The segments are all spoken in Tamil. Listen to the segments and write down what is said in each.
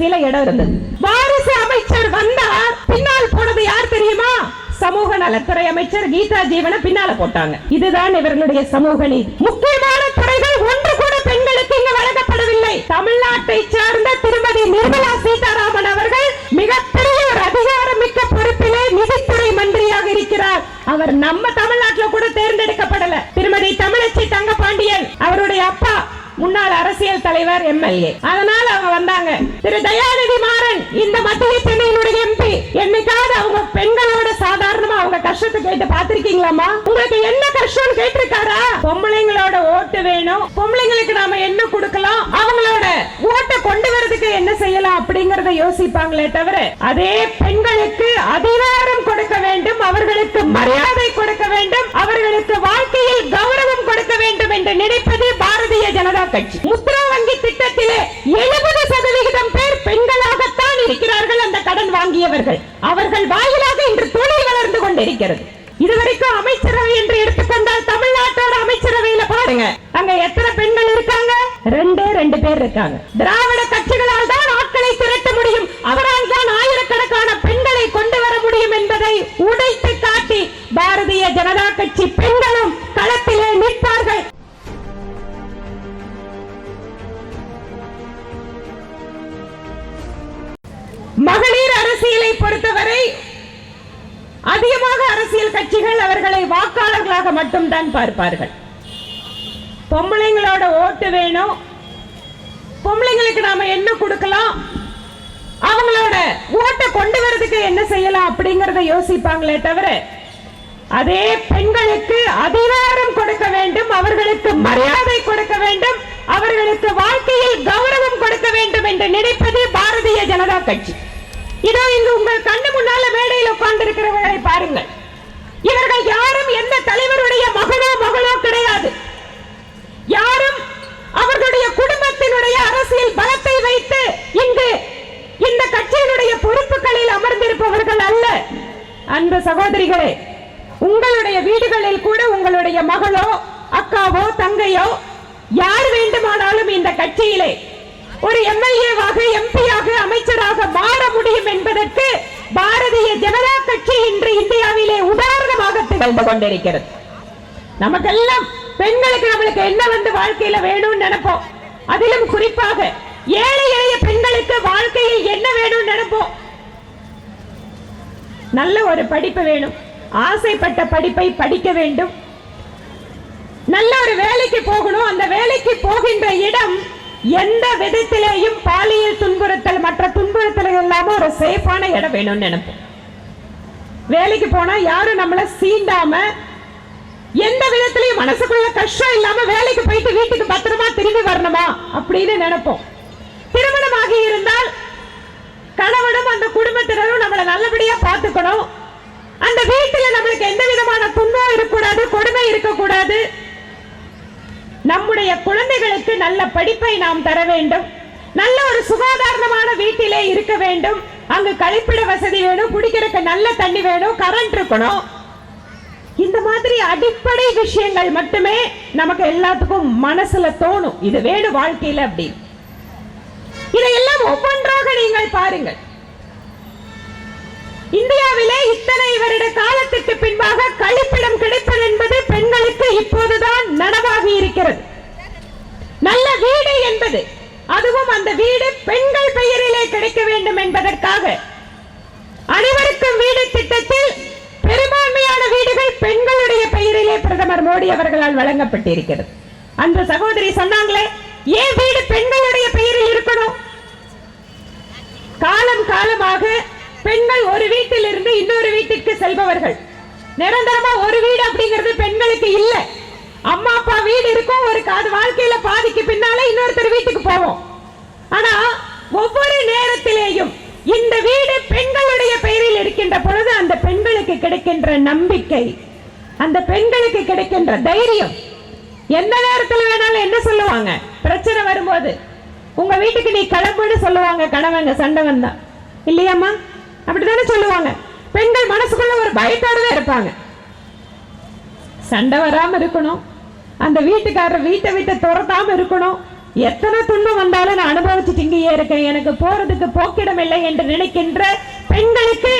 வரிசையில இடம் இருந்தது. வாரிசு அமைச்சர் வந்தார். பின்னால் போனது யார் தெரியுமா? சமூக நலத்துறை அமைச்சர் கீதா ஜீவனை பின்னால போட்டாங்க. இதுதான் இவர்களுடைய சமூக நீதி. தலைவர் எம்எல்ஏ. அதனால அவங்க வந்தாங்க. திரு தயாநிதி மாறன் இந்த மத்திய சென்னையினுடைய எம்பி என்னைக்காவது அவங்க பெண்களோட சாதாரணமா அவங்க கஷ்டத்தை கேட்டு பாத்திருக்கீங்களாமா உங்களுக்கு என்ன கஷ்டம் கேட்டிருக்காரா? பொம்பளைங்களோட ஓட்டு வேணும். பொம்பளைங்களுக்கு நாம என்ன கொடுக்கலாம்? அவங்களோட ஓட்டை கொண்டு என்ன செய்யலாம் அப்படிங்கறத யோசிப்பாங்களே தவிர அதே பெண்களுக்கு அதிகாரம் கொடுக்க வேண்டும் அவர்களுக்கு மரியாதை கொடுக்க வேண்டும் அவர்களுக்கு வாழ்க்கையில் கௌரவம் கொடுக்க வேண்டும் என்று நினைப்பது பாரதிய ஜனதா கட்சி. முத்ரா வங்கி திட்டத்திலே எழுபது சதவிகிதம் பேர் பெண்களாகத்தான் இருக்கிறார்கள் அந்த கடன் வாங்கியவர்கள். அவர்கள் வாயிலாக இன்று தொழில் வளர்ந்து கொண்டிருக்கிறது. இதுவரைக்கும் அமைச்சரவை என்று எடுத்துக்கொண்டால் தமிழ்நாட்டோட அமைச்சரவையில பாருங்க. அங்க எத்தனை பெண்கள் இருக்காங்க? ரெண்டே ரெண்டு பேர் இருக்காங்க. திராவிட கட்சிகளால் தான் ஆட்களை திரட்ட முடியும். அவரால் தான் ஆயிரக்கணக்கான பெண்களை கொண்டு வர முடியும் என்பதை உடைத்து காட்டி பாரதிய ஜனதா கட்சி பெண்களும் களத்திலே நிற்பார்கள். மகளிர் அரசியலை பொறுத்தவரை அதிகமாக அரசியல் கட்சிகள் அவர்களை வாக்காளர்களாக மட்டும்தான் பார்ப்பார்கள். பொம்பளைங்களோட ஓட்டு வேணும். பொம்பளைங்களுக்கு நாம என்ன கொடுக்கலாம்? அவங்களோட ஓட்டை கொண்டு வரதுக்கு என்ன செய்யலாம் அப்படிங்கறத யோசிப்பாங்களே தவிர அதே பெண்களுக்கு அதிகாரம் கொடுக்க வேண்டும் அவர்களுக்கு மரியாதை கொடுக்க வேண்டும் அவர்களுக்கு வாழ்க்கையில் கௌரவம் கொடுக்க வேண்டும் என்று நினைப்பது பாரதிய ஜனதா கட்சி. இதோ இங்கு உங்கள் கண்ணு முன்னால மேடையில் உட்கார்ந்து இருக்கிறவர்களை பாருங்கள். இவர்கள் யாரும் எந்த தலைவருடைய மகனோ மகளோ கிடையாது. யாரும் அவர்களுடைய குடும்பத்தினுடைய அரசியல் பலத்தை வைத்து இங்கு இந்த கட்சியினுடைய பொறுப்புகளில் அமர்ந்திருப்பவர்கள் அல்ல. அன்பு சகோதரிகளே உங்களுடைய வீடுகளில் கூட உங்களுடைய மகளோ அக்காவோ தங்கையோ யார் வேண்டுமானாலும் இந்த கட்சியிலே ஒரு எம்எல்ஏவாக எம்பியாக அமைச்சராக மாற முடியும் என்பதற்கு பாரதிய ஜனதா கட்சி இன்று இந்தியாவிலே உதாரணமாக திகழ்ந்து கொண்டிருக்கிறது. நமக்கெல்லாம் பெண்களுக்கு நம்மளுக்கு என்ன வந்து வாழ்க்கையில வேணும்னு நினைப்போம். அதிலும் குறிப்பாக ஏழை எளிய பெண்களுக்கு வாழ்க்கையில் என்ன வேணும்னு நினைப்போம். நல்ல ஒரு படிப்பு வேணும். ஆசைப்பட்ட படிப்பை படிக்க வேண்டும். நல்ல ஒரு வேலைக்கு போகணும். அந்த வேலைக்கு போகின்ற இடம் எந்த விதத்திலேயும் பாலியல் துன்புறுத்தல் மற்ற துன்புறுத்தல் இல்லாம ஒரு சேஃபான இடம் வேணும்னு நினைப்போம். வேலைக்கு போனா யாரும் நம்மள சீண்டாம எந்த விதத்திலையும் மனசுக்குள்ள கஷ்டம் இல்லாம வேலைக்கு போயிட்டு வீட்டுக்கு பத்திரமா திரும்பி வரணுமா அப்படின்னு நினைப்போம். திருமணமாகி இருந்தால் கணவனும் அந்த குடும்பத்தினரும் நம்மளை நல்லபடியா பார்த்துக்கணும். அந்த வீட்டுல நம்மளுக்கு எந்த விதமான துன்பம் இருக்கக்கூடாது கொடுமை இருக்கக்கூடாது. நம்முடைய குழந்தைகளுக்கு நல்ல படிப்பை நாம் தர வேண்டும். நல்ல ஒரு சுகாதாரமான வீட்டிலே இருக்க வேண்டும். அங்கு கழிப்பிட வசதி வேணும் குடிக்கிறதுக்கு நல்ல தண்ணி வேணும் கரண்ட் இருக்கணும். இந்த மாதிரி அடிப்படை விஷயங்கள் மட்டுமே நமக்கு எல்லாத்துக்கும் மனசுல தோணும். இது வேணும் வாழ்க்கையில அப்படி இதையெல்லாம் ஒவ்வொன்றாக நீங்கள் பாருங்கள். இந்தியாவிலே இத்தனை வருட காலத்திற்கு பின்பாக கழிப்பிடம் கிடைப்பது என்பது பெண்களுக்கு இப்போதுதான் நனவாகி இருக்கிறது. நல்ல வீடு என்பது அதுவும் அந்த வீடு பெண்கள் பெயரிலே கிடைக்க வேண்டும் என்பதற்காக. அனைவருக்கும் வீடு திட்டத்தில் பெரும்பான்மையான வீடுகள் பெண்களுடைய பெயரிலே பிரதமர் மோடி அவர்களால் வழங்கப்பட்டிருக்கிறது. அந்த சகோதரி சொன்னாங்களே ஏன் வீடு பெண்களுடைய பெயரில் இருக்கணும்? காலம் காலமாக பெண்கள் ஒரு வீட்டில் இருந்து இன்னொரு வீட்டுக்கு செல்பவர்கள். நிரந்தரமா ஒரு வீடு அப்படிங்கிறது பெண்களுக்கு இல்ல. அம்மா அப்பா வீடு இருக்கும் ஒரு அது வாழ்க்கையில பாதிக்கு பின்னாலே இன்னொருத்தர் வீட்டுக்கு போவோம். ஆனா ஒவ்வொரு நேரத்திலேயும் இந்த வீடு பெண்களுடைய பெயரில் இருக்கின்ற பொழுது அந்த பெண்களுக்கு கிடைக்கின்ற நம்பிக்கை அந்த பெண்களுக்கு கிடைக்கின்ற தைரியம் எந்த நேரத்துல வேணாலும் என்ன சொல்லுவாங்க? பிரச்சனை வரும்போது உங்க வீட்டுக்கு நீ கிளம்புன்னு சொல்லுவாங்க கணவங்க சண்டவன் தான் இல்லையாம்மா? அப்படித்தானே சொல்லுவாங்க. பெண்கள் மனசுக்குள்ள ஒரு பயத்தோட தான் இருப்பாங்க. சண்டை வராம இருக்கணும். அந்த வீட்டுக்காரர் வீட்டை விட்டு துரத்தாம இருக்கணும். எத்தனை துன்பம் வந்தாலும் நான் அனுபவிச்சுட்டு இங்கேயே இருக்கேன். எனக்கு போறதுக்கு போக்கிடம் இல்லை என்று நினைக்கின்ற பெண்களுக்கு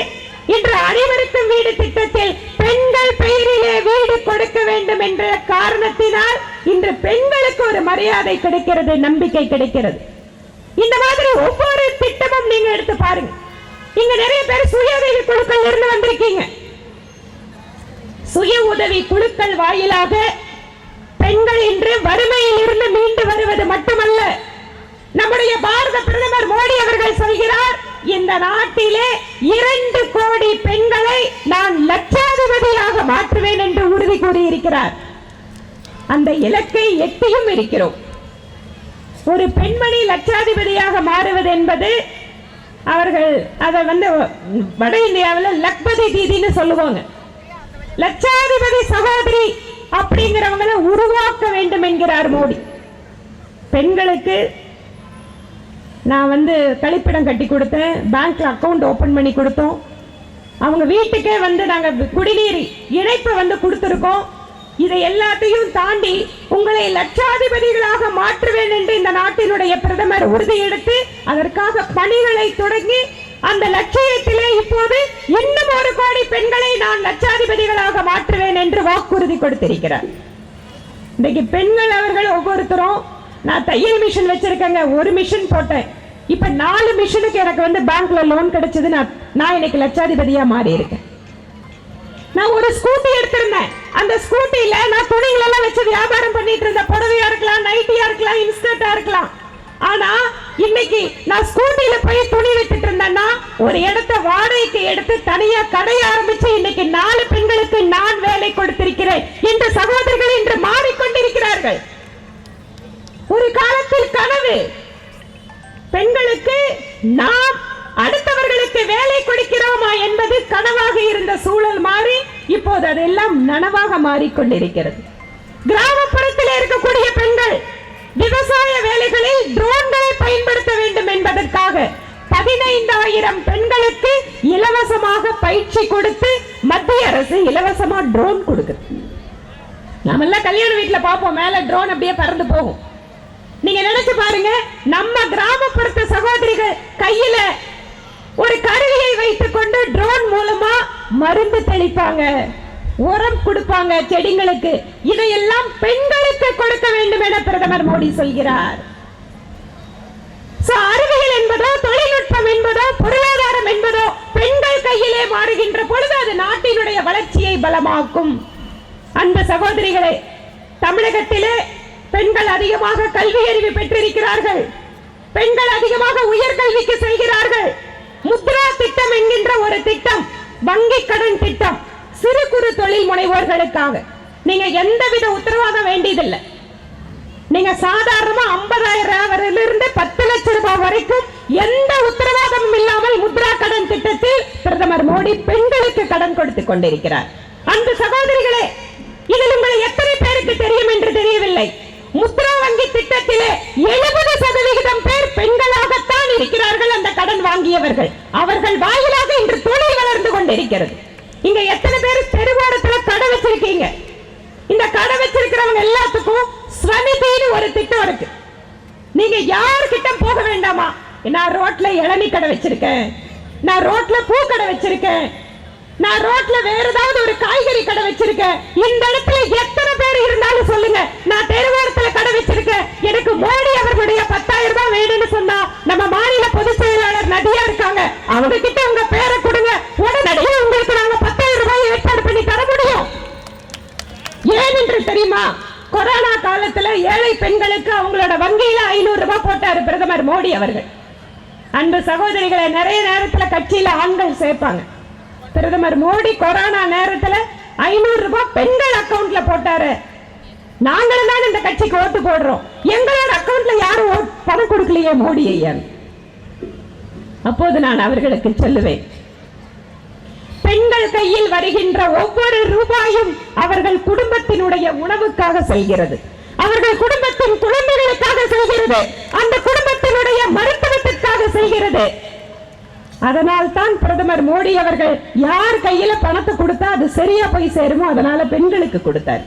இன்று அனைவருக்கும் வீடு திட்டத்தில் பெண்கள் பெயரிலே வீடு கொடுக்க வேண்டும் என்ற காரணத்தினால் இன்று பெண்களுக்கு ஒரு மரியாதை கிடைக்கிறது நம்பிக்கை கிடைக்கிறது. இந்த மாதிரி ஒவ்வொரு திட்டமும் நீங்க எடுத்து பாருங்க. இங்க நிறைய பேர் சுய உதவி குழுக்கள் இருந்து வந்திருக்கீங்க. சுய உதவி குழுக்கள் வாயிலாக பெண்கள் இன்று வறுமையில் இருந்து மீண்டு வருவது மட்டுமல்ல நம்முடைய பாரத பிரதமர் மோடி அவர்கள் சொல்கிறார் இந்த நாட்டிலே இரண்டு கோடி பெண்களை நான் லட்சாதிபதியாக மாற்றுவேன் என்று உறுதி கூறியிருக்கிறார். அந்த இலக்கை எட்டியும் இருக்கிறோம். ஒரு பெண்மணி லட்சாதிபதியாக மாறுவது என்பது அவர்கள் அதை வந்து வட இந்தியாவில் லக்பதி தீதின்னு சொல்லுவாங்க. லட்சாதிபதி சகோதரி அப்படிங்கிறவங்களை உருவாக்க வேண்டும் என்கிறார் மோடி. பெண்களுக்கு நான் வந்து கழிப்பிடம் கட்டி கொடுத்தேன் பேங்க்ல அக்கௌண்ட் ஓபன் பண்ணி கொடுத்தோம். அவங்க வீட்டுக்கே வந்து நாங்கள் குடிநீர் இணைப்பு வந்து கொடுத்துருக்கோம். இதை எல்லாத்தையும் தாண்டி உங்களை லட்சாதிபதிகளாக மாற்றுவேன் என்று இந்த நாட்டினுடைய பிரதமர் உறுதியெடுத்து அதற்காக பணிகளை தொடங்கி அந்த லட்சியத்திலே இப்போது இன்னும் ஒரு கோடி பெண்களை நான் லட்சாதிபதிகளாக மாற்றுவேன் என்று வாக்குறுதி கொடுத்திருக்கிறார். இன்றைக்கு பெண்கள் அவர்கள் ஒவ்வொருத்தரும் நான் தையல் மிஷின் வச்சிருக்கேங்க ஒரு மிஷின் போட்டேன். இப்ப நாலு மிஷினுக்கு எனக்கு வந்து பேங்க்ல லோன் கிடைச்சது நான் நான் இன்னைக்கு லட்சாதிபதியா மாறி இருக்கேன் நான் ஒரு ஸ்கூட்டி எடுத்திருந்தேன். அந்த ஸ்கூட்டியில நான் துணிகள் எல்லாம் வச்சு வியாபாரம் பண்ணிட்டு இருந்த புடவையா இருக்கலாம் நைட்டியா இருக்கலாம் இன்ஸ்டன்டா இருக்கலாம். ஆனா இன்னைக்கு நான் ஸ்கூட்டியில போய் துணி வித்துட்டு இருந்தேன்னா ஒரு இடத்த வாடகைக்கு எடுத்து தனியா கடை ஆரம்பிச்சு இன்னைக்கு நாலு பெண்களுக்கு நான் வேலை கொடுத்திருக்கிறேன் இந்த சகோதரர்கள் இன்று மாறிக்கொண்டிருக்கிறார்கள். ஒரு காலத்தில் கனவு பெண்களுக்கு நாம் அடுத்தவர்களுக்கு வேலை கொடுக்கிறோமா என்பது கனவாக இருந்த சூழல் மாறி இப்போது அதெல்லாம் நனவாக மாறிக்கொண்டிருக்கிறது. கிராமப்புறத்தில் இருக்கக்கூடிய பெண்கள் விவசாய வேலைகளில் ட்ரோன்களை பயன்படுத்த வேண்டும் என்பதற்காக பதினைந்தாயிரம் பெண்களுக்கு இலவசமாக பயிற்சி கொடுத்து மத்திய அரசு இலவசமா ட்ரோன் கொடுக்குது. நாமெல்லாம் கல்யாண வீட்டில் பார்ப்போம் மேல ட்ரோன் அப்படியே பறந்து போகும். நீங்க நினைச்சு பாருங்க நம்ம கிராமப்புறத்து சகோதரிகள் கையில ஒரு கருவியை வைத்துக் கொண்டு ட்ரோன் மூலமா மருந்து தெளிப்பாங்க உரம் கொடுப்பாங்க செடிங்களுக்கு. இதையெல்லாம் பெண்களுக்கு கொடுக்க வேண்டும் என பிரதமர் மோடி சொல்கிறார். அறிவியல் என்பதோ தொழில்நுட்பம் என்பதோ பொருளாதாரம் என்பதோ பெண்கள் கையிலே மாறுகின்ற பொழுது அது நாட்டினுடைய வளர்ச்சியை பலமாக்கும். அந்த சகோதரிகளே தமிழகத்திலே பெண்கள் அதிகமாக கல்வி அறிவு பெற்றிருக்கிறார்கள். பெண்கள் அதிகமாக உயர்கல்விக்கு செல்கிறார்கள். முத்ரா திட்டம் என்கின்ற ஒரு திட்டம் வங்கி கடன் திட்டம் சிறு குறு தொழில் முனைவோர்களுக்காக. நீங்க எந்தவித உத்தரவாதம் வேண்டியதில்லை. நீங்க சாதாரணமா ஐம்பதாயிரம் ரூபாயிலிருந்து பத்து லட்சம் ரூபாய் வரைக்கும் எந்த உத்தரவாதமும் இல்லாமல் முத்ரா கடன் திட்டத்தில் பிரதமர் மோடி பெண்களுக்கு கடன் கொடுத்து கொண்டிருக்கிறார். அந்த சகோதரிகளே இதில் உங்களை எத்தனை பேருக்கு தெரியும் என்று தெரியவில்லை. முத்ரா வங்கி திட்டத்திலே எழுபது சதவிகிதம் பேர் பெண்களாகத்தான் இருக்கிறார்கள் அந்த கடன் வாங்கியவர்கள். அவர்கள் வாயிலாக இன்று தொழில் வளர்ந்து கொண்டிருக்கிறது. இங்க எத்தனை பேர் தெருவோரத்துல கடை வச்சிருக்கீங்க? இந்த கடை வச்சிருக்கிறவங்க எல்லாத்துக்கும் ஸ்வநிதினு ஒரு திட்டம் இருக்கு. நீங்க யார்கிட்ட போக வேண்டாமா? நான் ரோட்ல இளநீ கடை வச்சிருக்கேன். நான் ரோட்ல பூ கடை வச்சிருக்கேன். நான் ரோட்ல வேற ஏதாவது ஒரு காய்கறி கடை வச்சிருக்கேன். இந்த இடத்துல எத்தனை பேர் இருந்தாலும் சொல்லுங்க. நான் தெருவோரத்துல கடை வச்சிருக்கேன். எனக்கு மோடி அவர்களுடைய பத்தாயிரம் ரூபாய் வேணும்னு சொன்னா நம்ம மாநில பொதுச் செயலாளர் நதியா இருக்காங்க. அவங்க கிட்ட உங்க பேரை கொடுங்க. உடனடியே உங்களுக்கு நாங்க பத்தாயிரம் ரூபாய் ஏற்பாடு பண்ணி தர முடியும். ஏன் என்று தெரியுமா? கொரோனா காலத்துல ஏழை பெண்களுக்கு அவங்களோட வங்கியில ஐநூறு ரூபாய் போட்டாரு பிரதமர் மோடி அவர்கள். அன்பு சகோதரிகளை நிறைய நேரத்துல கட்சியில ஆண்கள் சேர்ப்பாங்க. பிரதமர் மோடி கொரோனா நேரத்துல ஐநூறு ரூபாய் பெண்கள் அக்கவுண்ட்ல போட்டாரு. நாங்களும் தான் இந்த கட்சிக்கு ஓட்டு போடுறோம். எங்களோட அக்கவுண்ட்ல யாரும் பணம் கொடுக்கலையே மோடி ஐயன். அப்போது நான் அவர்களுக்கு சொல்லுவேன். பெண்கள் பெண்கள் கையில் வருகின்ற ஒவ்வொரு ரூபாயும் அவர்கள் குடும்பத்தினுடைய உணவுக்காக செல்கிறது. அவர்கள் குடும்பத்தின் குழந்தைகளுக்காக செல்கிறது. அந்த குடும்பத்தினுடைய மருத்துவத்திற்காக செல்கிறது. அதனால் தான் பிரதமர் மோடி அவர்கள் யார் கையில பணத்தை கொடுத்தா அது சரியா போய் சேருமோ அதனால பெண்களுக்கு கொடுத்தார்.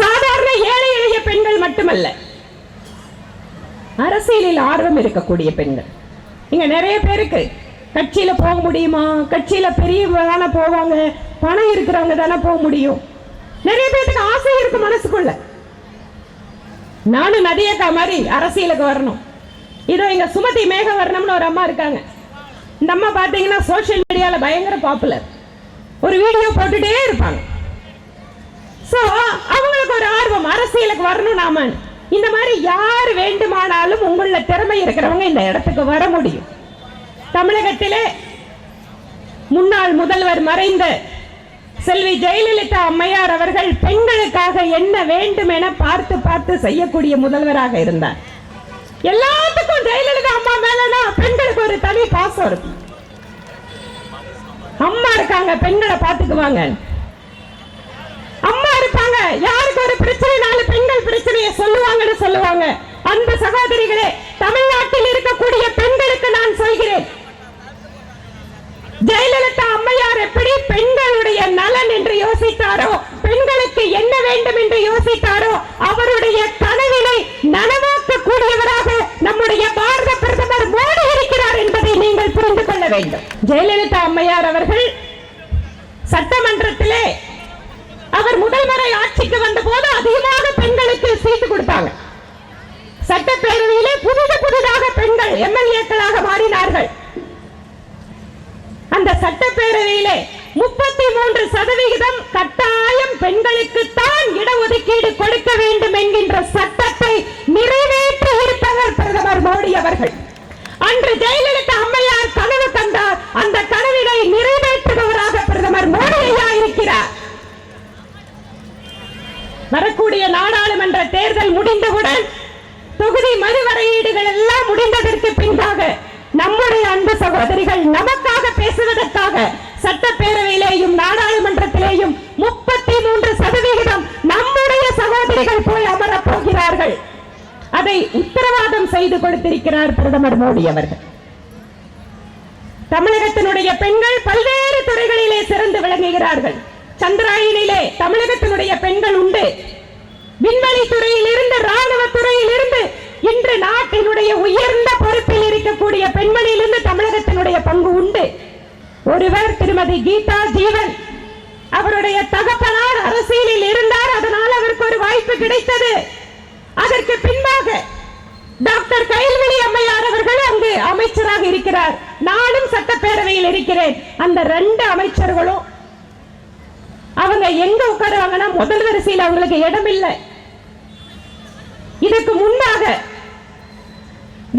சாதாரண ஏழை எளிய பெண்கள் மட்டுமல்ல அரசியலில் ஆர்வம் இருக்கக்கூடிய பெண்கள். இங்க நிறைய பேருக்கு கட்சியில போக முடியுமா? கட்சியில பெரியவங்க போவாங்க பணம் இருக்கிறவங்க தானே போக முடியும். நிறைய பேருக்கு ஆசை இருக்கு மனசுக்குள்ள. நானும் நதியக்கா மாதிரி அரசியலுக்கு வரணும். இதோ இங்க சுமதி மேகவர்ணம்னு ஒரு அம்மா இருக்காங்க. இந்த அம்மா பாத்தீங்கன்னா சோஷியல் மீடியால பயங்கர பாப்புலர் ஒரு வீடியோ போட்டுட்டே இருப்பாங்க. சோ அவங்களுக்கு ஒரு ஆர்வம் அரசியலுக்கு வரணும் நாம. இந்த மாதிரி யார் வேண்டுமானாலும் உங்கள திறமை இருக்கிறவங்க இந்த இடத்துக்கு வர முடியும். தமிழகத்திலே முன்னாள் முதல்வர் மறைந்த செல்வி ஜெயலலிதா அம்மையார் அவர்கள் பெண்களுக்காக என்ன வேண்டும் என பார்த்து பார்த்து செய்யக்கூடிய முதல்வராக இருந்தார். எல்லாத்துக்கும் ஜெயலலிதா அம்மா மேலனா பெண்களுக்கு ஒரு தனி பாசம் இருக்கு அம்மா இருக்காங்க பெண்களை பாத்துக்குவாங்க அம்மா இருப்பாங்க யாருக்கு ஒரு பிரச்சனை நாலு பெண்கள் பிரச்சனையை சொல்லுவாங்கன்னு சொல்லுவாங்க. அன்பு சகோதரிகளே தமிழ்நாட்டில் இருக்கக்கூடிய பெண்களுக்கு நான் சொல்கிறேன் ஜெயலலிதா அம்மையார் எப்படி பெண்களுடைய நலன் என்று யோசித்தாரோ பெண்களுக்கு என்ன வேண்டும் என்று யோசித்தாரோ அவருடைய கனவினை நனவாக்கக்கூடியவராக நம்முடைய பாரத பிரதமர் மோடி இருக்கிறார் என்பதை நீங்கள் புரிந்து கொள்ள வேண்டும். ஜெயலலிதா அம்மையார் அவர்கள் சட்டமன்றத்திலே அவர் முதல் முறை ஆட்சிக்கு வந்த போது அதிகமாக பெண்களுக்கு சீட்டு கொடுத்தாங்க. சட்டப்பேரவையிலே புதிது புதிதாக பெண்கள் எம்எல்ஏக்களாக மாறினார்கள். அந்த சட்டப்பேரவையிலே முப்பத்தி மூன்று சதவிகிதம் கட்டாயம் பெண்களுக்கு தான் இடஒதுக்கீடு கொடுக்க வேண்டும் என்கின்ற சட்டத்தை நிறைவேற்றி இருப்பவர் பிரதமர் மோடி அவர்கள். அன்று ஜெயலலிதா அம்மையார் கனவு கண்டார். அந்த கனவினை நிறைவேற்றுபவராக பிரதமர் மோடி ஐயா இருக்கிறார். வரக்கூடிய நாடாளுமன்ற தேர்தல் முடிந்தவுடன் தொகுதி மறுவரையீடுகள் எல்லாம் முடிந்ததற்கு பின்பாக நம்முடைய அன்பு சகோதரிகள் நமக்காக பேசுவதற்காக சட்டப்பேரவையிலேயும் நாடாளுமன்றத்திலேயும் முப்பத்தி மூன்று சதவிகிதம் நம்முடைய சகோதரிகள் போய் அமரப் போகிறார்கள். அதை உத்தரவாதம் செய்து கொடுத்திருக்கிறார் பிரதமர் மோடி அவர்கள். தமிழகத்தினுடைய பெண்கள் பல்வேறு துறைகளிலே சிறந்து விளங்குகிறார்கள். சந்திராயனிலே தமிழகத்தினுடைய பெண்கள் உண்டு. விண்வெளி துறையில் இருந்து ராணுவ துறையில் இருந்து இன்று நாட்டினுடைய உயர்ந்த பொறுப்பில் இருக்கக்கூடிய பெண்மணியிலிருந்து தமிழகத்தினுடைய பங்கு உண்டு. ஒருவர் திருமதி கீதா ஜீவன் அவருடைய தகப்பனார் அரசியலில் இருந்தார். அதனால் அவருக்கு ஒரு வாய்ப்பு கிடைத்தது. அதற்கு பின்பாக டாக்டர் கைல்வெளி அம்மையார் அவர்கள் அங்கு அமைச்சராக இருக்கிறார். நானும் சட்டப்பேரவையில் இருக்கிறேன். அந்த ரெண்டு அமைச்சர்களும் அவங்க எங்க உட்காருவாங்கன்னா முதல் வரிசையில் அவங்களுக்கு இடம் இல்லை இதுக்கு முன்னாக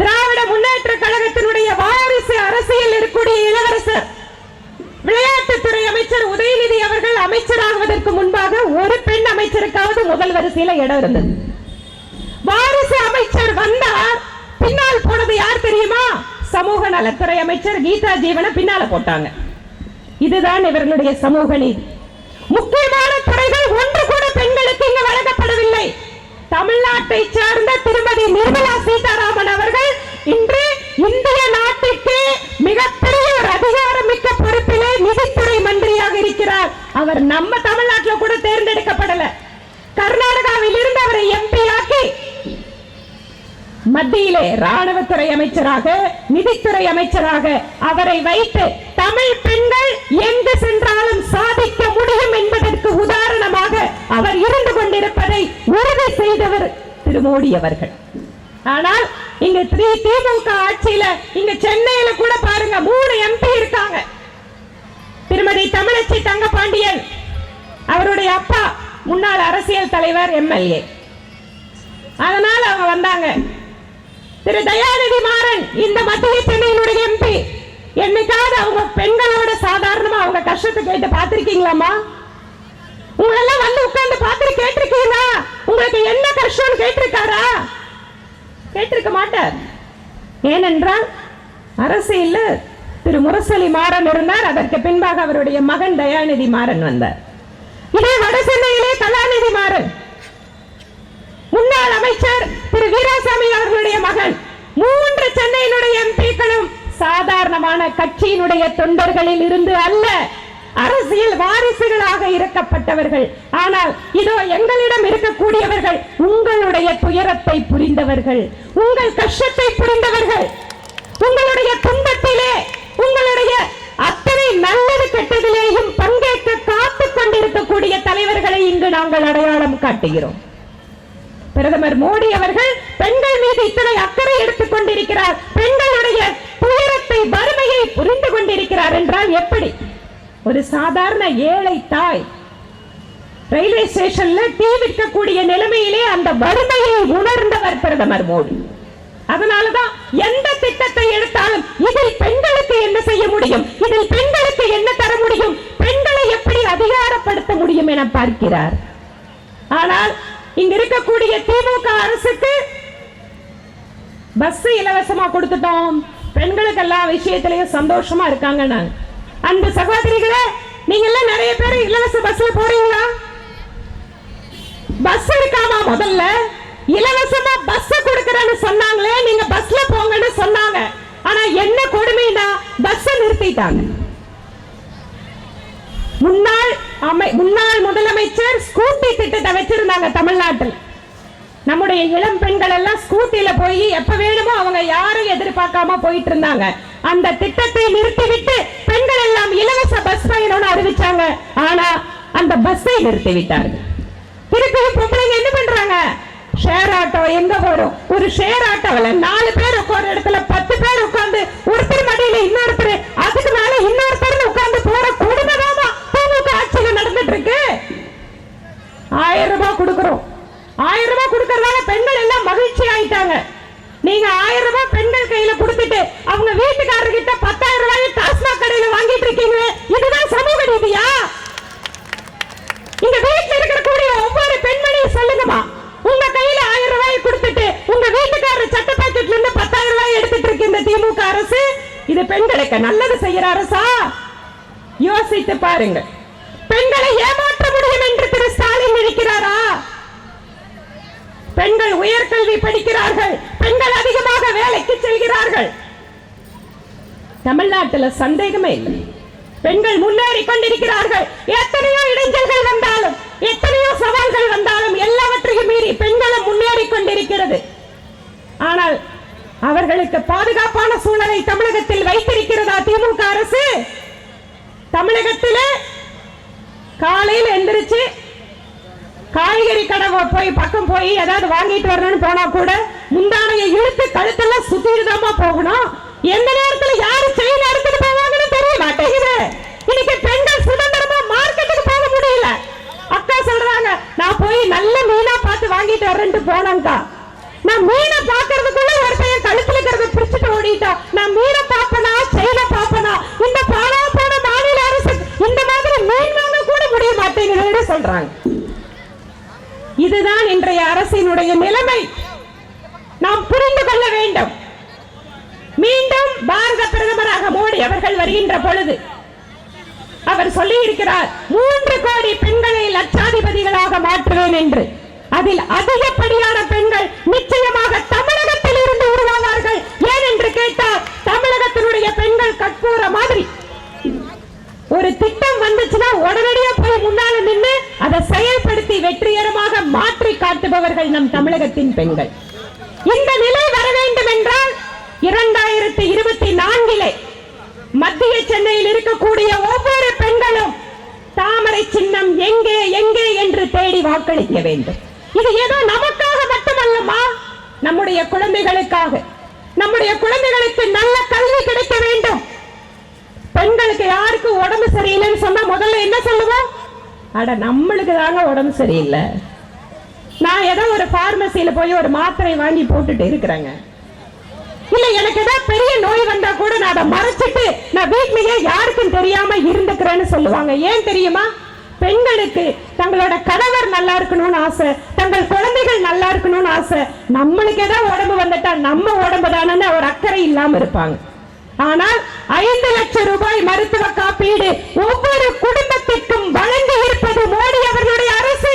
திராவிட முன்னேற்ற கழகத்தினுடைய வாரிசு அரசியல் இருக்கக்கூடிய இளவரசர் விளையாட்டுத்துறை அமைச்சர் உதயநிதி அவர்கள் அமைச்சராகுவதற்கு முன்பாக ஒரு பெண் அமைச்சருக்காவது முதல் வரிசையில இடம் இருந்தது. வாரிசு அமைச்சர் வந்தார். பின்னால் போனது யார் தெரியுமா? சமூக நலத்துறை அமைச்சர் கீதா ஜீவனை பின்னால போட்டாங்க. இதுதான் இவர்களுடைய சமூக நீதி. முக்கியமான துறைகள் ஒன்று கூட பெண்களுக்கு இங்கு வழங்கப்படவில்லை. தமிழ்நாட்டை சேர்ந்த திருமதி நிர்மலா சீதாராமன் அவர்கள் இன்று இந்திய நாட்டிற்கு மிகப்பெரிய ஒரு அதிகாரமிக்க பொறுப்பிலே நிதித்துறை மந்திரியாக இருக்கிறார். அவர் நம்ம தமிழ்நாட்டில் கூட தேர்ந்தெடுக்கப்படல. கர்நாடகாவில் இருந்து அவரை எம்பி ஆக்கி மத்தியிலே ராணுவத்துறை அமைச்சராக நிதித்துறை அமைச்சராக அவரை வைத்து தமிழ் பெண்கள் எங்கு சென்றாலும் சாதிக்க முடியும் என்பதற்கு உதாரணமாக அவர் இருந்து கொண்டிருப்பதை உறுதி செய்தவர் திரு மோடி அவர்கள். ஆனால் இங்க திரு திமுக ஆட்சியில இங்க சென்னையில கூட பாருங்க மூணு எம்பி இருக்காங்க. திருமதி தமிழச்சி தங்கபாண்டியன் அவருடைய அப்பா முன்னாள் அரசியல் தலைவர் எம்எல்ஏ. அதனால் அவங்க வந்தாங்க. திரு தயாநிதி மாறன் இந்த மத்திய சென்னையினுடைய எம்பி என்னைக்காவது அவங்க பெண்களோட சாதாரணமா அவங்க கஷ்டத்தை கேட்டு பார்த்திருக்கீங்களாமா உங்களெல்லாம் வந்து உட்கார்ந்து பார்த்து கேட்டிருக்கீங்களா? உங்களுக்கு என்ன கஷ்டம்னு கேட்டிருக்காரா? கேட்டிருக்க மாட்டார். ஏனென்றால் அரசியல் திரு முரசொலி மாறன் இருந்தார். அதற்கு பின்பாக அவருடைய மகன் தயாநிதி மாறன் வந்தார். இதே வட சென்னையிலே கலாநிதி மாறன். முன்னாள் அமைச்சர் திரு வீராசாமி அவர்களுடைய மகன். மூன்று சென்னையினுடைய எம்பிக்களும் சாதாரணமான கட்சியினுடைய தொண்டர்களில் இருந்து அல்ல அரசியல் வாரிசுகளாக இருக்கப்பட்டவர்கள். ஆனால் இதோ எங்களிடம் இருக்கக்கூடியவர்கள் உங்களுடைய துயரத்தை புரிந்தவர்கள் உங்கள் கஷ்டத்தை புரிந்தவர்கள். உங்களுடைய துன்பத்திலே உங்களுடைய அத்தனை நல்லது கெட்டதிலேயும் பங்கேற்க காத்துக் கொண்டிருக்கக்கூடிய தலைவர்களை இங்கு நாங்கள் அடையாளம் காட்டுகிறோம். பிரதமர் மோடி அவர்கள் பெண்கள் மீது இத்தனை அக்கறை எடுத்துக் கொண்டிருக்கிறார். பெண்களுடைய துயரத்தை வறுமையை புரிந்து கொண்டிருக்கிறார் என்றால் எப்படி? ஒரு சாதாரண ஏழை தாய் ரயில்வே ஸ்டேஷன்ல டீ விற்கக்கூடிய நிலைமையிலே அந்த வறுமையை உணர்ந்தவர் பிரதமர் மோடி. அதனாலதான் எந்த திட்டத்தை எடுத்தாலும் இதில் பெண்களுக்கு என்ன செய்ய முடியும்? இதில் பெண்களுக்கு என்ன தர முடியும்? பெண்களை எப்படி அதிகாரப்படுத்த முடியும் என பார்க்கிறார். ஆனால் இங்க இருக்கக்கூடிய திமுக அரசுக்கு பஸ் இலவசமா கொடுத்துட்டோம். பெண்களுக்கு எல்லா விஷயத்திலையும் சந்தோஷமா இருக்காங்க நாங்க. அன்பு சகோதரிகளே நீங்க எல்லாம் நிறைய பேர் இலவச பஸ்ல போறீங்களா? பஸ் இருக்காமா முதல்ல? இலவசமா பஸ் கொடுக்கறேன்னு சொன்னாங்களே நீங்க பஸ்ல போங்கன்னு சொன்னாங்க. ஆனா என்ன கொடுமைனா பஸ் நிறுத்திட்டாங்க. முன்னாள் அமை முன்னாள் முதலமைச்சர் ஸ்கூட்டி திட்டத்தை வச்சிருந்தாங்க தமிழ்நாட்டில். நம்முடைய இளம் பெண்கள் எல்லாம் ஸ்கூட்டில போய் எப்ப வேணுமோ அவங்க யாரும் எதிர்பார்க்காம போயிட்டு இருந்தாங்க. அந்த திட்டத்தை நிறுத்திவிட்டு பெண்கள் எல்லாம் இலவச பஸ் பயணம்னு அறிவிச்சாங்க. ஆனா அந்த பஸ்ஸை நிறுத்தி விட்டார்கள் திருப்பியும் பொம்பளைங்க என்ன பண்றாங்க? ஷேர் ஆட்டோ எங்க போறோம்? ஒரு ஷேர் ஆட்டோல நாலு பேர் உட்கார இடத்துல பத்து பேர் உட்கார்ந்து ஒருத்தர் மடியில இன்னொருத்தர் அதுக்கு மேல இன்னொருத்தர் உட்கார்ந்து போற கொடுமைதாமா திமுக நடந்துட்டு இருக்கு ஆயிரம் ரூபாய் கொடுக்கிறோம். ஆயிரம் ரூபாய் கொடுக்கறதால பெண்கள் எல்லாம் மகிழ்ச்சி ஆயிட்டாங்க. நீங்க ஆயிரம் ரூபாய் பெண்கள் கையில கொடுத்துட்டு அவங்க வீட்டுக்காரர்கிட்ட பத்தாயிரம் ரூபாய் டாஸ்மாக் கடையில வாங்கிட்டு இருக்கீங்க. இதுதான் சமூக நீதியா? இந்த வீட்டுல இருக்கக்கூடிய ஒவ்வொரு பெண்மணியும் சொல்லுங்கம்மா. உங்க கையில ஆயிரம் ரூபாய் கொடுத்துட்டு உங்க வீட்டுக்காரர் சட்ட பாக்கெட்ல இருந்து பத்தாயிரம் ரூபாய் எடுத்துட்டு இருக்கு இந்த திமுக அரசு. இது பெண்களுக்கு நல்லது செய்யற அரசா? யோசித்து பாருங்க பெண்களை ஏமாற்ற முடியும் என்று திரு ஸ்டாலின் நினைக்கிறாரா? பெண்கள் உயர்கல்வி படிக்கிறார்கள். பெண்கள் அதிகமாக வேலைக்கு செல்கிறார்கள். தமிழ்நாட்டில் சந்தேகமே இல்லை. பெண்கள் முன்னேறி கொண்டிருக்கிறார்கள். எத்தனையோ இடைஞ்சல்கள் வந்தாலும் எத்தனையோ சவால்கள் வந்தாலும் எல்லாவற்றையும் மீறி பெண்களும் முன்னேறி கொண்டிருக்கிறது. ஆனால் அவர்களுக்கு பாதுகாப்பான சூழலை தமிழகத்தில் வைத்திருக்கிறதா திமுக அரசு? தமிழகத்திலே காலையில் எந்திரிச்சு காய்கறி கடை போய் பக்கம் போய் ஏதாவது வாங்கிட்டு வரணும்னு போனா கூட முந்தானைய இழுத்து கழுத்தெல்லாம் சுத்திட்டுதாம்மா போகணும். எந்த நேரத்துல யாரு செயின் எடுத்துட்டு போவாங்கன்னு தெரிய மாட்டேங்குது. இன்னைக்கு பெண்கள் சுதந்திரமா மார்க்கெட்டுக்கு போக முடியல. அக்கா சொல்றாங்க நான் போய் நல்ல மீனா பார்த்து வாங்கிட்டு வரேன்ட்டு போனேன்க்கா. நான் மீனை பாக்குறதுக்குள்ள ஒரு பையன் கழுத்துல இருக்கிறத பிடிச்சிட்டு ஓடிட்டான் நான் மீனை பார்ப்பனா செயலை பார்ப்பனா? இந்த பாலா போன மாநில அரசு இந்த மாதிரி மீன் வாங்க சொல்றாங்க. இதுதான் இன்றைய அரசினுடைய நிலைமை. நாம் புரிந்து கொள்ள வேண்டும். மீண்டும் பாரத பிரதமராக மோடி அவர்கள் வருகின்ற பொழுது அவர் சொல்லி இருக்கிறார் மூன்று கோடி பெண்களை லட்சாதிபதிகளாக மாற்றுவேன் என்று. அதில் அதிகப்படியான பெண்கள் நிச்சயமாக தமிழகத்தில் இருந்து உருவாவார்கள். ஏன் என்று கேட்டால் தமிழகத்தினுடைய பெண்கள் கற்பூர மாதிரி. ஒரு திட்டம் வந்துச்சுன்னா உடனடியாக அதை செயல்படுத்தி வெற்றிகரமாக மாற்றி காட்டுபவர்கள் நம் தமிழகத்தின் பெண்கள். இந்த நிலை வர வேண்டும் என்றால் இரண்டாயிரத்தி இருபத்தி நான்கிலே மத்திய சென்னையில் இருக்கக்கூடிய ஒவ்வொரு பெண்களும் தாமரை சின்னம் எங்கே எங்கே என்று தேடி வாக்களிக்க வேண்டும். இது ஏதோ நமக்காக மட்டுமல்லமா நம்முடைய குழந்தைகளுக்காக. நம்முடைய குழந்தைகளுக்கு நல்ல கல்வி கிடைக்க வேண்டும். பெண்களுக்கு யாருக்கு உடம்பு சரியில்லைன்னு சொன்னா முதல்ல என்ன சொல்லுவோம்? அட நம்மளுக்கு தாங்க உடம்பு சரியில்லை. நான் ஏதோ ஒரு ஃபார்மசியில் போய் ஒரு மாத்திரை வாங்கி போட்டுட்டு இருக்கிறேங்க. இல்லை எனக்கு ஏதாவது பெரிய நோய் வந்தா கூட நான் அதை மறைச்சிட்டு நான் வீட்லயே யாருக்கும் தெரியாம இருந்துக்கிறேன்னு சொல்லுவாங்க. ஏன் தெரியுமா? பெண்களுக்கு தங்களோட கணவர் நல்லா இருக்கணும்னு ஆசை தங்கள் குழந்தைகள் நல்லா இருக்கணும்னு ஆசை. நம்மளுக்கு ஏதாவது உடம்பு வந்துட்டா நம்ம உடம்பு தானே ஒரு அக்கறை இல்லாம இருப்பாங்க. ஆனால் ஐந்து லட்சம் ரூபாய் மருத்துவ காப்பீடு ஒவ்வொரு குடும்பத்திற்கும் வழங்கி இருப்பது மோடி அவர்களுடைய அரசு.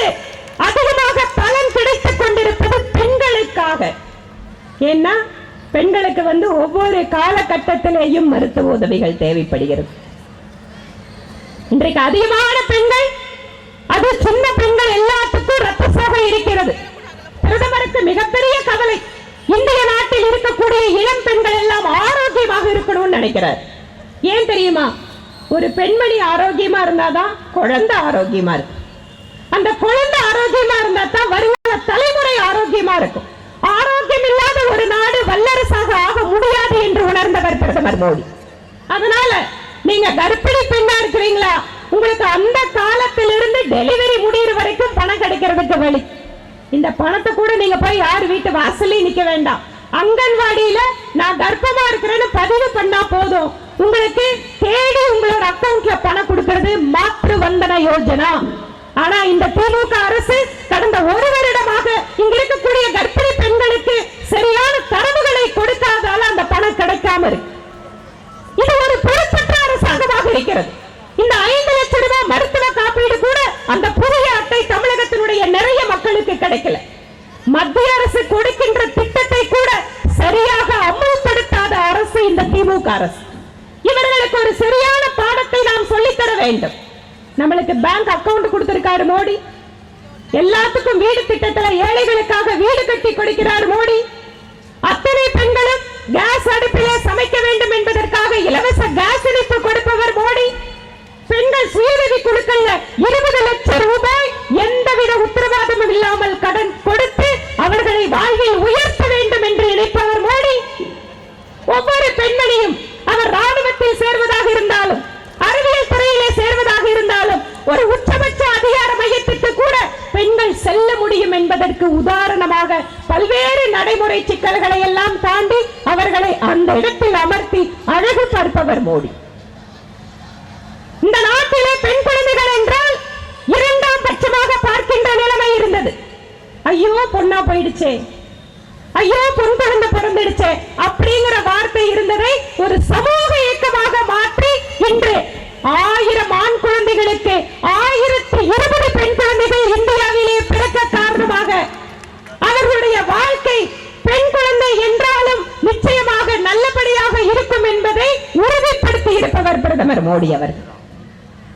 அதிகமாக பலன் கிடைத்துக் கொண்டிருப்பது பெண்களுக்காக. ஏன்னா பெண்களுக்கு வந்து ஒவ்வொரு காலகட்டத்திலேயும் மருத்துவ உதவிகள் தேவைப்படுகிறது. இன்றைக்கு அதிகமான பெண்கள் அது சின்ன பெண்கள் எல்லாத்துக்கும் ரத்தசாக இருக்கிறது. பிரதமருக்கு மிகப்பெரிய கவலை. இந்திய நாட்டில் இருக்கக்கூடிய இளம் பெண்கள் எல்லாம் ஆரோக்கியமாக இருக்கணும்னு நினைக்கிறார். ஏன் தெரியுமா? ஒரு பெண்மணி ஆரோக்கியமா இருந்தாதான் குழந்தை ஆரோக்கியமா இருக்கும். அந்த குழந்தை ஆரோக்கியமா இருந்தா தான் வருங்கால தலைமுறை ஆரோக்கியமா இருக்கும். ஆரோக்கியம் இல்லாத ஒரு நாடு வல்லரசாக ஆக முடியாது என்று உணர்ந்தவர் பிரதமர் மோடி. அதனால நீங்க கர்ப்பிணி பெண்ணா இருக்கிறீங்களா? உங்களுக்கு அந்த காலத்திலிருந்து டெலிவரி முடியிற வரைக்கும் பணம் கிடைக்கிறதுக்கு வழி. இந்த பணத்தை கூட நீங்க போய் யார் வீட்டு வாசலையும் நிக்க வேண்டாம். அங்கன்வாடியில நான் கர்ப்பமா இருக்கிறேன்னு பதிவு பண்ணா போதும். உங்களுக்கு தேடி உங்களோட அக்கௌண்ட்ல பணம் கொடுக்கிறது மாற்று வந்தன யோஜனா. ஆனா இந்த திமுக அரசு கடந்த ஒரு வருடமாக இங்க இருக்கக்கூடிய கர்ப்பிணி பெண்களுக்கு சரியான தரவுகளை கொடுக்காதால அந்த பணம் கிடைக்காம இருக்கு. இது ஒரு பொறுப்பற்ற அரசாங்கமாக இருக்கிறது. இந்த ஐந்து லட்சம் ரூபாய் மருத்துவ காப்பீடு கூட அந்த புதிய அட்டை தமிழகத்தினுடைய நிறைய மக்களுக்கு கிடைக்கல. மத்திய அரசு கொடுக்கின்ற திட்டத்தை கூட சரியாக அமல்படுத்தாத அரசு இந்த திமுக அரசு. இவர்களுக்கு ஒரு சரியான பாடத்தை நாம் சொல்லித்தர வேண்டும். நம்மளுக்கு பேங்க் அக்கவுண்ட் கொடுத்திருக்காரு மோடி. எல்லாத்துக்கும் வீடு திட்டத்துல ஏழைகளுக்காக வீடு கட்டி கொடுக்கிறார் மோடி. அத்தனை பெண்களும் கேஸ் அடுப்பிலே சமைக்க வேண்டும் என்பதற்காக இலவச கேஸ் இணைப்பு கொடுப்பவர் மோடி. பெண்கள் சுயநிதி குழுக்கள்ல இருபது லட்சம் ரூபாய் எந்தவித உத்தரவாதமும் இல்லாமல் கடன் கொடுத்து அவர்களை வாழ்வில் உயர்த்த வேண்டும் என்று நினைப்பவர் மோடி. ஒவ்வொரு பெண்மணியும் அவர் ராணுவத்தில் சேர்வதாக இருந்தாலும் அறிவியல் துறையிலே சேர்வதாக இருந்தாலும் ஒரு உச்சபட்ச அதிகார மையத்திற்கு கூட பெண்கள் செல்ல முடியும் என்பதற்கு உதாரணமாக பல்வேறு நடைமுறை சிக்கல்களை எல்லாம் தாண்டி அவர்களை அந்த இடத்தில் அமர்த்தி அழகு பார்ப்பவர் மோடி. இந்த நாட்டிலே பெண் குழந்தைகள் என்றால் இரண்டாம் பட்சமாக பார்க்கின்ற நிலைமை இருந்தது. ஐயோ பொண்ணா போயிடுச்சே. ஐயோ பொன் குழந்தை பிறந்துடுச்சே அப்படிங்கிற வார்த்தை இருந்ததை ஒரு சமூக இயக்கமாக மாற்றி இன்று ஆயிரம் ஆண் குழந்தைகளுக்கு ஆயிரத்தி இருபது பெண் குழந்தைகள் இந்தியாவிலே பிறக்க காரணமாக அவர்களுடைய வாழ்க்கை பெண் குழந்தை என்றாலும் நிச்சயமாக நல்லபடியாக இருக்கும் என்பதை உறுதிப்படுத்தி இருப்பவர் பிரதமர் மோடி அவர்கள்.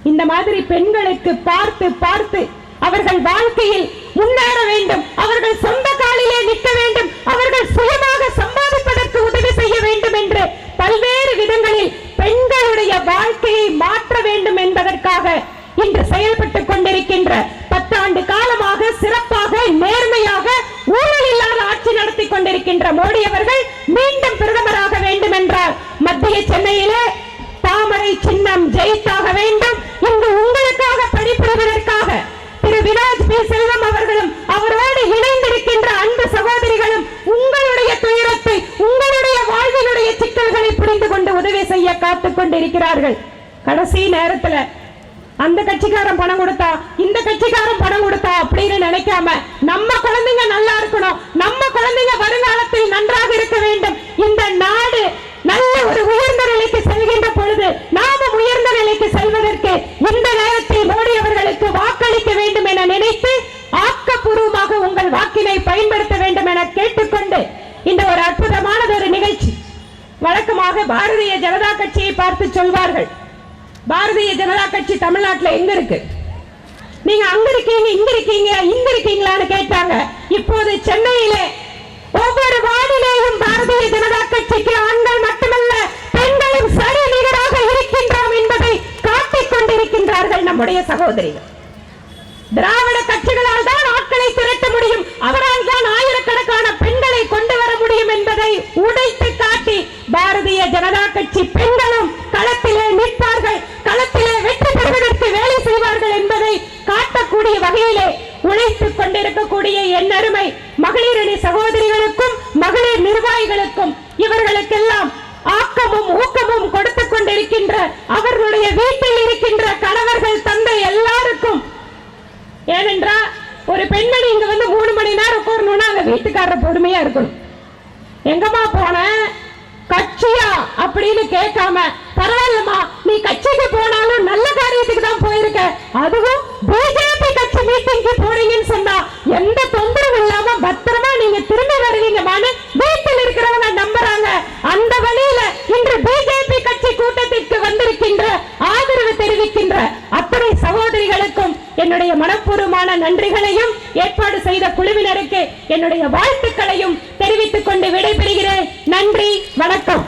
இந்த மாதிரி பெண்களுக்கு பார்த்து பார்த்து அவர்கள் வாழ்க்கையில் முன்னேற வேண்டும். அவர்கள் சொந்த காலிலே நிற்க வேண்டும். அவர்கள் சுயமாக சம்பாதிப்பதற்கு உதவி செய்ய வேண்டும் என்று பல்வேறு விதங்களில் பெண்களுடைய வாழ்க்கையை மாற்ற வேண்டும் என்பதற்காக இன்று செயல்பட்டுக் கொண்டிருக்கின்ற பத்தாண்டு காலமாக சிறப்பாக நேர்மையாக ஊழல் இல்லாத ஆட்சி நடத்தி கொண்டிருக்கின்ற மோடி அவர்கள் மீண்டும் பிரதமராக வேண்டும் என்றால் மத்திய சென்னையிலே கொண்டிருக்கிறார்கள் கடைசி நேரத்துல அந்த கட்சிக்காரன் பணம் கொடுத்தா இந்த கட்சிக்காரன் பணம் கொடுத்தா அப்படின்னு நினைக்காம நம்ம குழந்தைங்க நல்லா இருக்கணும். நம்ம குழந்தைங்க வருங்காலத்தில் நன்றாக இருக்க வேண்டும். இந்த நாடு நல்ல ஒரு உயர்ந்த நிலைக்கு செல்கின்ற பொழுது நாமும் உயர்ந்த நிலைக்கு செல்வதற்கு இந்த நேரத்தில் மோடி அவர்களுக்கு வாக்களிக்க வேண்டும் என நினைத்து ஆக்கப்பூர்வமாக உங்கள் வாக்கினை பயன்படுத்த வேண்டும் என கேட்டுக்கொண்டு இந்த ஒரு அற்புதமானது ஒரு நிகழ்ச்சி. வழக்கமாக பாரதிய ஜனதா கட்சியை பார்த்து சொல்வார்கள். பாரதிய ஜனதா கட்சி தமிழ்நாட்டுல எங்க இருக்கு? நீங்க அங்க இருக்கீங்க இங்க இருக்கீங்க இங்க இருக்கீங்களான்னு கேட்டாங்க. இப்போது சென்னையிலே ஒவ்வொரு வார்டிலேயும் பாரதிய ஜனதா கட்சிக்கு ஆண்கள் மட்டுமல்ல பெண்களும் சரி நிகராக இருக்கின்றோம் என்பதை காட்டிக் கொண்டிருக்கின்றார்கள் நம்முடைய சகோதரிகள். திராவிட கட்சிகளால் தான் ஆட்களை திரட்ட முடியும். அவரால் தான் ஆயிரக்கணக்கான பெண்களை கொண்டு வர முடியும் என்பதை உடைத்து காட்டி பாரதிய ஜனதா கட்சி பெண்களும் களத்திலே நிற்பார்கள். களத்திலே வெற்றி பெறுவதற்கு வேலை செய்வார்கள் என்பதை காட்டக்கூடிய வகையிலே உழைத்துக் கொண்டிருக்கக்கூடிய என் அருமை மகளிரணி சகோதரிகளுக்கும் மகளிர் நிர்வாகிகளுக்கும் இவர்களுக்கெல்லாம் ஆக்கமும் ஊக்கமும் கொடுத்துக் கொண்டிருக்கின்ற அவர்களுடைய வீட்டில் இருக்கின்ற கணவர்கள் தந்தை எல்லாருக்கும். ஏனென்றால் ஒரு பெண்மணி இங்க வந்து மூணு மணி நேரம் உட்காரணும்னா அந்த வீட்டுக்காரர் பொறுமையா இருக்கணும். எங்கம்மா போன? கட்சியா அப்படின்னு கேட்காம பரவாயில்லம்மா நீ கட்சிக்கு போனாலும் நல்ல காரியத்துக்கு தான் போயிருக்க. அதுவும் பிஜேபி கட்சி மீட்டிங்க்கு போறீங்கன்னு சொன்னா எந்த தொந்தரவும் இல்லாம பத்திரமா நீங்க திரும்பி வருவீங்கம்மான்னு வீட்டில் இருக்கிறவங்க நம்புறாங்க. அந்த வழியில இன்று பிஜேபி கட்சி கூட்டத்திற்கு வந்திருக்கின்ற ஆதரவு தெரிவிக்கின்ற அத்தனை சகோதரிகளுக்கும் என்னுடைய மனப்பூர்வமான நன்றிகளையும் ஏற்பாடு செய்த குழுவினருக்கு என்னுடைய வாழ்த்துக்களையும் தெரிவித்துக் கொண்டு விடைபெறுகிறேன். நன்றி வணக்கம்.